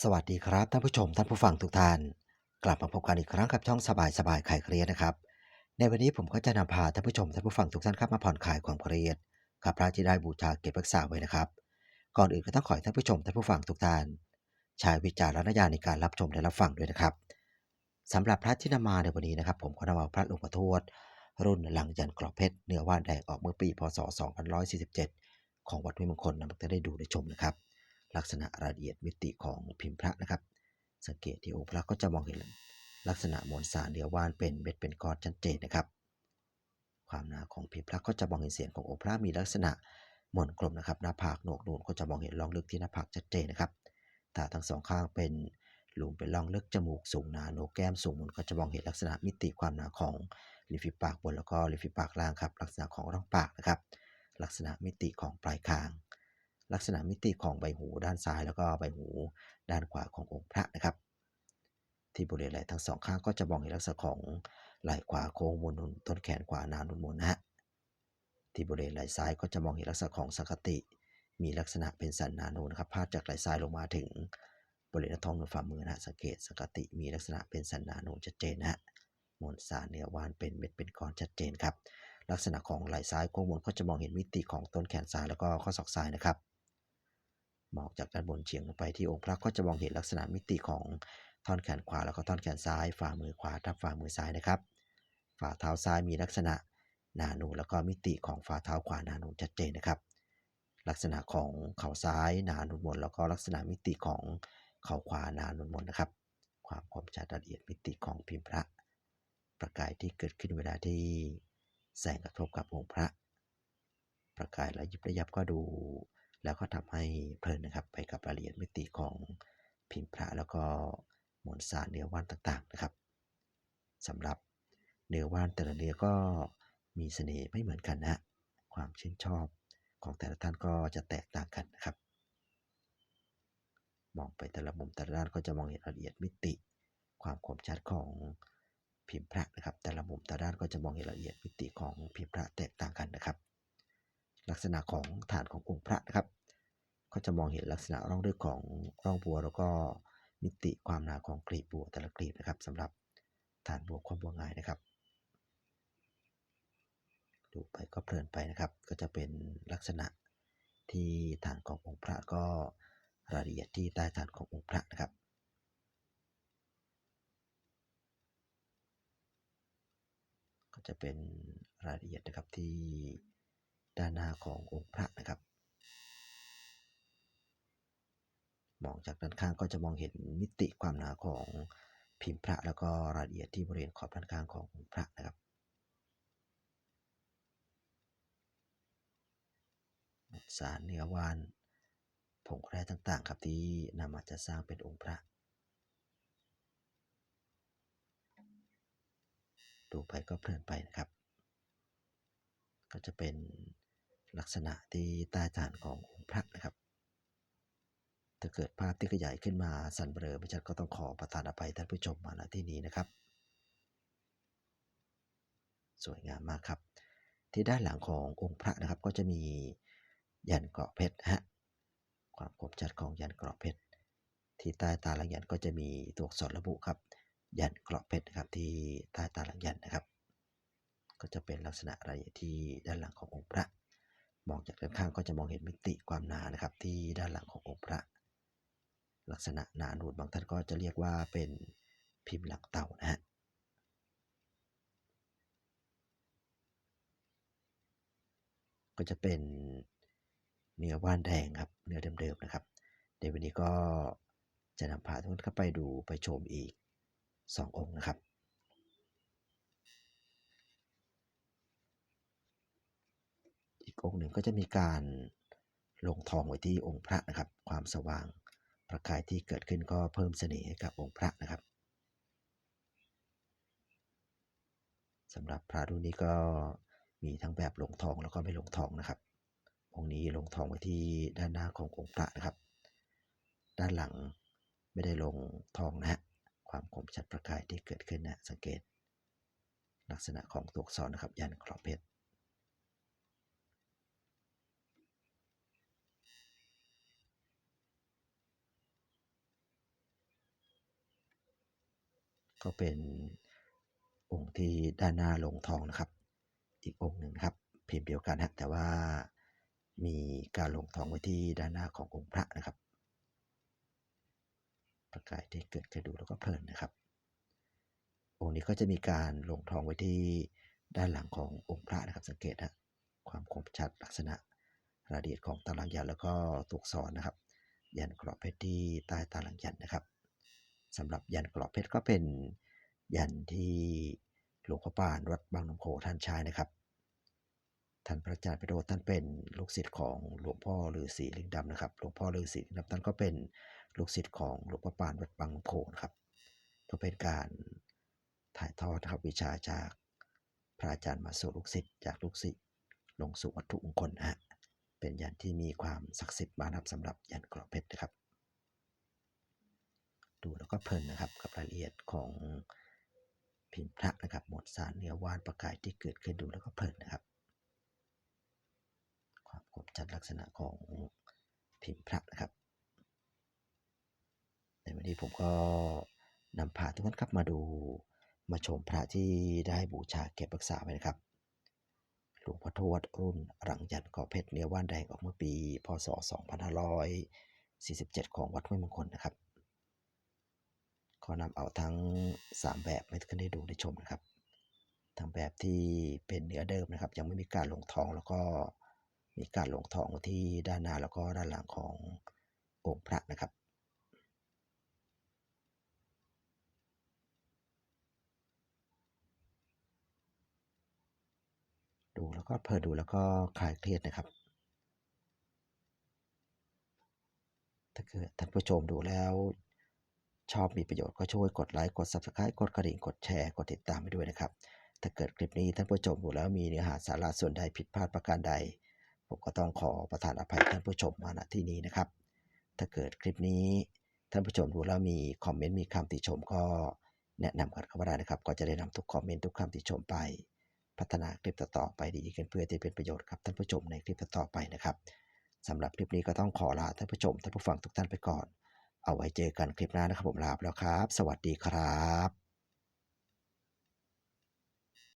สวัสดีครับท่านผู้ชมท่านผู้ฟังทุกท่าน กลับมาพบกันอีกครั้งกับช่องสบายสบายคลายเครียดนะครับ ในวันนี้ผมก็จะนำพาท่านผู้ชมท่านผู้ฟังทุกท่านครับมาผ่อนคลายความเครียดกับพระที่ได้บูชาเก็บรักษาไว้นะครับ ก่อนอื่นก็ต้องขอให้ท่านผู้ชมท่านผู้ฟังทุกท่านใช้วิจารณญาณในการรับชมและรับฟังด้วยนะครับสำหรับพระที่นำมาในวันนี้นะครับ ผมก็นำเอาพระหลวงพ่อทวดรุ่นหลังยันกรอบเพชรเนื้อว่านแดงออกเมื่อปีพศ2147 ของวัดวยมงคลนำมาได้ดูได้ชมนะครับ ลักษณะรายละเอียดมิติของพิมพ์พระนะครับ สังเกตที่องค์พระก็จะมองเห็นลักษณะมวลสารเดียววานเป็นเม็ดเป็นก้อนชัดเจนนะครับ ความหนาของพิมพ์พระก็จะมองเห็นเสียงขององค์พระมีลักษณะมนกลมนะครับหน้าผากโหนกนูนก็จะมองเห็นร่องลึกที่หน้าผากชัดเจนนะครับตาทั้งสองข้างเป็นหลุมเป็นร่องลึกจมูกสูงหนาโหนกแก้มสูงมันก็จะมองเห็นลักษณะมิติความหนาของริมฝีปากบนแล้วก็ริมฝีปากล่างครับ ลักษณะของร่องปากนะครับ ลักษณะมิติของปลายคาง ลักษณะมิติของใบหูด้านซ้ายแล้วก็ใบหูด้านขวาขององค์พระนะครับ ที่บริเวณไหล่ทั้งสองข้างก็จะมองเห็นลักษณะของไหล่ขวาโค้งมนนุนต้นแขนขวาหนานุนมนนะฮะที่บริเวณไหล่ซ้ายก็จะมองเห็นลักษณะของสังคติ มีลักษณะเป็นสันนานูนะครับพาดจากไหล่ซ้ายลงมาถึงบริเวณท้องบนฝ่ามือนะฮะสังเกตสังคติมีลักษณะเป็นสันนานูชัดเจนนะฮะมวลสารเนื้อวานเป็นเม็ดเป็นก้อนชัดเจนครับลักษณะของไหล่ซ้ายโค้งมนก็จะมองเห็นมิติของต้นแขนซ้ายแล้วก็ข้อศอกซ้ายนะครับ มองจากด้านบนเฉียงลงไปที่องค์พระก็จะมองเห็นลักษณะมิติของท่อนแขนขวาแล้วก็ท่อนแขนซ้าย ฝ่ามือขวาทับฝ่ามือซ้ายนะครับ ฝ่าเท้าซ้ายมีลักษณะหนานูนแล้วก็มิติของฝ่าเท้าขวาหนานูนชัดเจนนะครับ ลักษณะของเข่าซ้ายหนานูนบนแล้วก็ลักษณะมิติของเข่าขวาหนานูนบนนะครับ ความคมชัดละเอียดมิติของพิมพ์พระ ประกายที่เกิดขึ้นเวลาที่แสงกระทบกับองค์พระ ประกายระยิบระยับก็ดู แล้วก็ทำให้เพลินนะครับไปกับรายละเอียดมิติของพิมพ์พระแล้วก็มวลสารเนื้อว่านต่างๆนะครับสำหรับเนื้อว่านแต่ละเนื้อก็มีเสน่ห์ไม่เหมือนกันนะความชื่นชอบของแต่ละท่านก็จะแตกต่างกันนะครับ มองไปแต่ละมุมแต่ละด้านก็จะมองเห็นรายละเอียดมิติ ความคมชัดของพิมพ์พระนะครับ แต่ละมุมแต่ละด้านก็จะมองเห็นรายละเอียดมิติของพิมพ์พระแตกต่างกันนะครับ ลักษณะของฐานขององค์พระนะครับ ก็จะมองเห็นลักษณะร่องลึกของร่องบัว แล้วก็มิติความหนาของกลีบบัวแต่ละกลีบนะครับสำหรับฐานบัวความบัวงายนะครับ ดูไปก็เพลินไปนะครับ ก็จะเป็นลักษณะที่ฐานขององค์พระก็รายละเอียดที่ใต้ฐานขององค์พระนะครับก็จะเป็นรายละเอียดนะครับที่ ด้านหน้าขององค์พระนะครับ มองจากด้านข้างก็จะมองเห็นมิติความหนาของพิมพ์พระแล้วก็รายละเอียดที่บริเวณขอบด้านข้างขององค์พระนะครับสารเนื้อวานผงแร่ต่างๆ ครับที่นำมาจะสร้างเป็นองค์พระดูไปก็เพลินไปนะครับ ก็จะเป็น ลักษณะที่ใต้ฐานขององค์พระนะครับ ถ้าเกิดภาพที่ขยายขึ้นมาสั่นเบลอไม่ชัดก็ต้องขอประทานอภัยท่านผู้ชมมาณที่นี้นะครับ สวยงามมากครับ ที่ด้านหลังขององค์พระนะครับ ก็จะมียันเกราะเพชรฮะความคมชัดของยันเกราะเพชรที่ใต้ตาหลังยันก็จะมีตัวอักษรระบุครับ ยันเกราะเพชรนะครับที่ใต้ตาหลังยันนะครับ ก็จะเป็นลักษณะรายละเอียดที่ด้านหลังขององค์พระ มองจากด้านข้างก็จะมองเห็นมิติความหนานะครับ ที่ด้านหลังขององค์พระ ลักษณะหนานูนบางท่านก็จะเรียกว่าเป็นพิมพ์หลังเต่านะฮะก็จะเป็นเนื้อว่านแดงครับ เนื้อเดิมๆนะครับในวันนี้ก็จะนำพาทุกท่านเข้าไปดูไปชมอีก 2 องค์นะครับ องค์หนึ่งก็จะมีการลงทองไว้ที่องค์พระนะครับ ความสว่างประกายที่เกิดขึ้นก็เพิ่มเสน่ห์ให้กับองค์พระนะครับสำหรับพระรุ่นนี้ก็มีทั้งแบบลงทองแล้วก็ไม่ลงทองนะครับ องค์นี้ลงทองไว้ที่ด้านหน้าขององค์พระนะครับ ด้านหลังไม่ได้ลงทองนะฮะความคมชัดประกายที่เกิดขึ้นนะสังเกต ลักษณะของตัวอักษรนะครับ ยันกรอบเพชร ก็เป็นองค์ที่ด้านหน้าลงทองนะครับ อีกองค์หนึ่งครับพิมพ์เดียวกันฮะแต่ว่ามีการลงทองไว้ที่ด้านหน้าขององค์พระนะครับ ประกายที่เกิดเคยดูแล้วก็เพลินนะครับ องค์นี้ก็จะมีการลงทองไว้ที่ด้านหลังขององค์พระนะครับ สังเกตฮะความคมชัดลักษณะรายละเอียดของตารางยันแล้วก็ตัวอักษรนะครับ ยันกรอบเพชรที่ใต้ตารางยันนะครับ สำหรับยันกรอบเพชรก็เป็นยันที่หลวงพ่อปานวัดบางน้ำโขท่านใช้นะครับ ท่านพระอาจารย์ไปโรธท่านเป็นลูกศิษย์ของหลวงพ่อฤาษีลิงดำนะครับ หลวงพ่อฤาษีลิงดำท่านก็เป็นลูกศิษย์ของหลวงพ่อปานวัดบางน้ำโขนะครับก็เป็นการถ่ายทอดครับวิชาจากพระอาจารย์มาสู่ลูกศิษย์จากลูกศิษย์ลงสู่วัตถุมงคลนะฮะเป็นยันที่มีความศักดิ์สิทธิ์มากนะครับสำหรับยันกรอบเพชรนะครับ ดูแล้วก็เพลินนะครับกับรายละเอียดของพิมพ์พระนะครับหมวดสารเนื้อว่านประกายที่เกิดขึ้นดูแล้วก็เพลินนะครับ ความคมชัดลักษณะของพิมพ์พระนะครับ ในวันนี้ผมก็นำพาทุกท่านครับมาดูมาชมพระที่ได้บูชาเก็บรักษาไว้นะครับหลวงพ่อทวดรุ่นรังยันกอเพชรเนื้อว่านแดงออกเมื่อปี พศ 2547 ของวัดห้วยมงคลนะครับ ขอนำเอาทั้ง 3 แบบให้ท่านได้ดูได้ชมนะครับ ทั้งแบบที่เป็นเนื้อเดิมนะครับ ยังไม่มีการลงทองแล้วก็มีการลงทองที่ด้านหน้าแล้วก็ด้านหลังขององค์พระนะครับดูแล้วก็เพลินดูแล้วก็คลายเครียดนะครับ ถ้าเกิดท่านผู้ชมดูแล้ว ชอบมีประโยชน์ก็ช่วยกดไลค์กด Subscribe กดกระดิ่งกดแชร์กดติดตามไปด้วยนะครับ ถ้าเกิดคลิปนี้ท่านผู้ชมดูแล้วมีเนื้อหาสาระส่วนใดผิดพลาดประการใด ผมก็ต้องขอประทานอภัยท่านผู้ชมมาณที่นี้นะครับ ถ้าเกิดคลิปนี้ท่านผู้ชมดูแล้วมีคอมเมนต์มีคำติชมก็แนะนำกันเข้ามาได้นะครับ ก็จะได้นำทุกคอมเมนต์ทุกคำติชมไป พัฒนาคลิปต่อๆไปดีขึ้นเพื่อที่เป็นประโยชน์กับท่านผู้ชมในคลิปต่อๆไปนะครับสำหรับคลิปนี้ก็ต้องขอลาท่านผู้ชมท่านผู้ฟังทุกท่านไปก่อน เอาไว้เจอกันคลิปหน้านะครับผมลาไปแล้วครับ สวัสดีครับ